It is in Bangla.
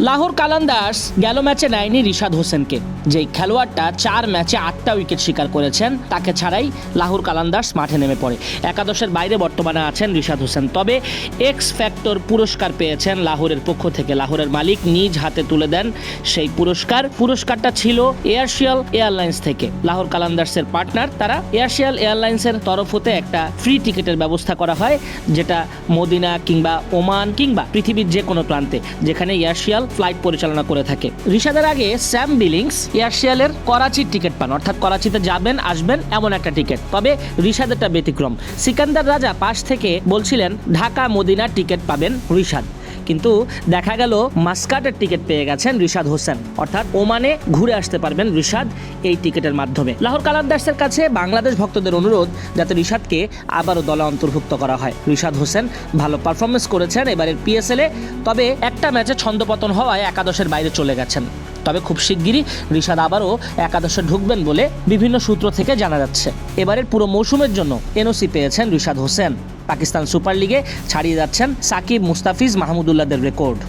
লাহোর কালান্দার্স গেল ম্যাচে নেয়নি রিশাদ হোসেনকে। যেই খেলোয়াড়টা চার ম্যাচে আটটা উইকেট শিকার করেছেন, তাকে ছাড়াই লাহোর কালান্দার্স মাঠে নেমে পড়ে। একাদশের বাইরে বর্তমানে আছেন রিশাদ হোসেন, তবে এক্স ফ্যাক্টর পুরস্কার পেয়েছেন লাহোরের পক্ষ থেকে। লাহোরের মালিক নিজ হাতে তুলে দেন সেই পুরস্কার। পুরস্কারটা ছিল এয়ারশিয়াল এয়ারলাইন্স থেকে। লাহোর কালান্দার্সের পার্টনার, তারা এয়ারশিয়াল এয়ারলাইন্সের তরফ হতে একটা ফ্রি টিকিটের ব্যবস্থা করা হয়, যেটা মদিনা কিংবা ওমান কিংবা পৃথিবীর যে কোনো প্রান্তে, যেখানে এয়ারশিয়াল ফ্লাইট পরিচালনা করে থাকে। রিশাদের আগে স্যাম বিলিংস এয়ারশিয়ালের করাচির টিকিট পান, অর্থাৎ করাচিতে যাবেন, আসবেন এমন একটা টিকিট। তবে রিশাদেরটা ব্যতিক্রম। সিকান্দার রাজা পাশ থেকে বলছিলেন ঢাকা মদিনার টিকিট পাবেন রিশাদ। কিন্তু দেখা গেল মাস্কাটের টিকিট পেয়ে গেছেন রিশাদ হোসেন। অর্থাৎ ওমানে ঘুরে আসতে পারবেন রিশাদ এই টিকিটের মাধ্যমে। লাহোর কালান্দার্সের কাছে বাংলাদেশ ভক্তদের অনুরোধ যাতে রিশাদকে আবারও দলে অন্তর্ভুক্ত করা হয়। রিশাদ হোসেন ভালো পারফরমেন্স করেছেন এবারের পিএসএলে তবে একটা ম্যাচে ছন্দপতন হওয়ায় একাদশের বাইরে চলে গেছেন। তবে খুব শিগগিরই রিশাদ আবারও একাদশে ঢুকবেন বলে বিভিন্ন সূত্র থেকে জানা যাচ্ছে। এবারের পুরো মৌসুমের জন্য এনওসি পেয়েছেন রিশাদ হোসেন। পাকিস্তান সুপার লিগে ছাড়িয়ে যাচ্ছেন সাকিব মুস্তাফিজ মাহমুদুল্লাহদের রেকর্ড।